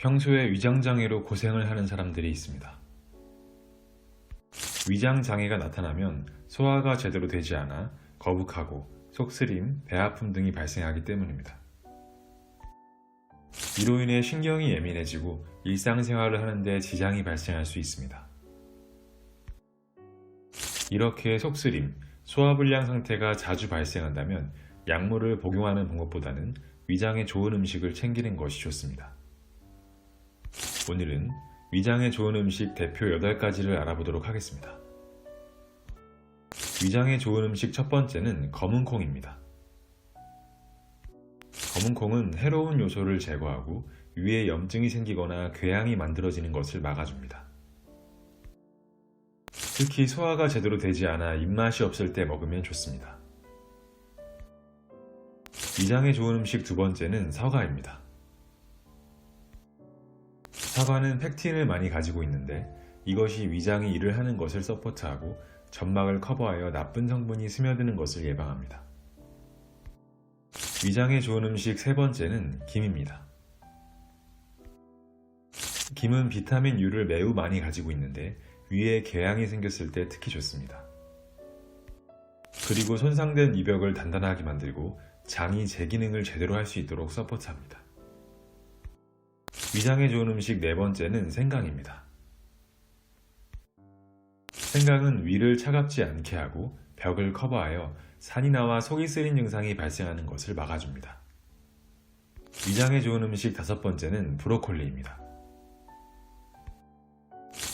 평소에 위장장애로 고생을 하는 사람들이 있습니다. 위장장애가 나타나면 소화가 제대로 되지 않아 거북하고 속쓰림, 배 아픔 등이 발생하기 때문입니다. 이로 인해 신경이 예민해지고 일상생활을 하는데 지장이 발생할 수 있습니다. 이렇게 속쓰림, 소화불량 상태가 자주 발생한다면 약물을 복용하는 방법보다는 위장에 좋은 음식을 챙기는 것이 좋습니다. 오늘은 위장에 좋은 음식 대표 8가지를 알아보도록 하겠습니다. 위장에 좋은 음식 첫 번째는 검은콩입니다. 검은콩은 해로운 요소를 제거하고 위에 염증이 생기거나 궤양이 만들어지는 것을 막아줍니다. 특히 소화가 제대로 되지 않아 입맛이 없을 때 먹으면 좋습니다. 위장에 좋은 음식 두 번째는 사과입니다. 사과는 팩틴을 많이 가지고 있는데 이것이 위장이 일을 하는 것을 서포트하고 점막을 커버하여 나쁜 성분이 스며드는 것을 예방합니다. 위장에 좋은 음식 세 번째는 김입니다. 김은 비타민 U를 매우 많이 가지고 있는데 위에 궤양이 생겼을 때 특히 좋습니다. 그리고 손상된 이벽을 단단하게 만들고 장이 제 기능을 제대로 할 수 있도록 서포트합니다. 위장에 좋은 음식 네 번째는 생강입니다. 생강은 위를 차갑지 않게 하고 벽을 커버하여 산이 나와 속이 쓰린 증상이 발생하는 것을 막아줍니다. 위장에 좋은 음식 다섯 번째는 브로콜리입니다.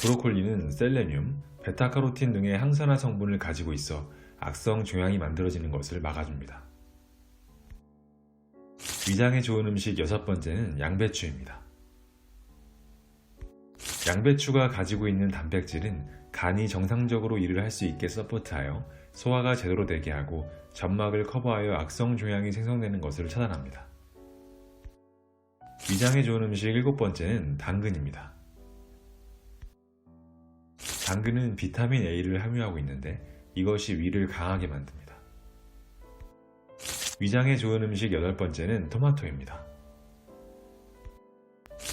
브로콜리는 셀레늄, 베타카로틴 등의 항산화 성분을 가지고 있어 악성 종양이 만들어지는 것을 막아줍니다. 위장에 좋은 음식 여섯 번째는 양배추입니다. 양배추가 가지고 있는 단백질은 간이 정상적으로 일을 할 수 있게 서포트하여 소화가 제대로 되게 하고 점막을 커버하여 악성 종양이 생성되는 것을 차단합니다. 위장에 좋은 음식 일곱 번째는 당근입니다. 당근은 비타민 A를 함유하고 있는데 이것이 위를 강하게 만듭니다. 위장에 좋은 음식 여덟 번째는 토마토입니다.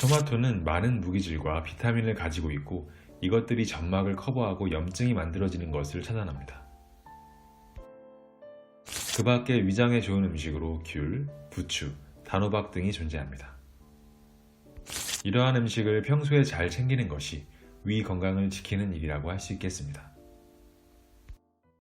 토마토는 많은 무기질과 비타민을 가지고 있고 이것들이 점막을 커버하고 염증이 만들어지는 것을 차단합니다. 그 밖에 위장에 좋은 음식으로 귤, 부추, 단호박 등이 존재합니다. 이러한 음식을 평소에 잘 챙기는 것이 위 건강을 지키는 일이라고 할 수 있겠습니다.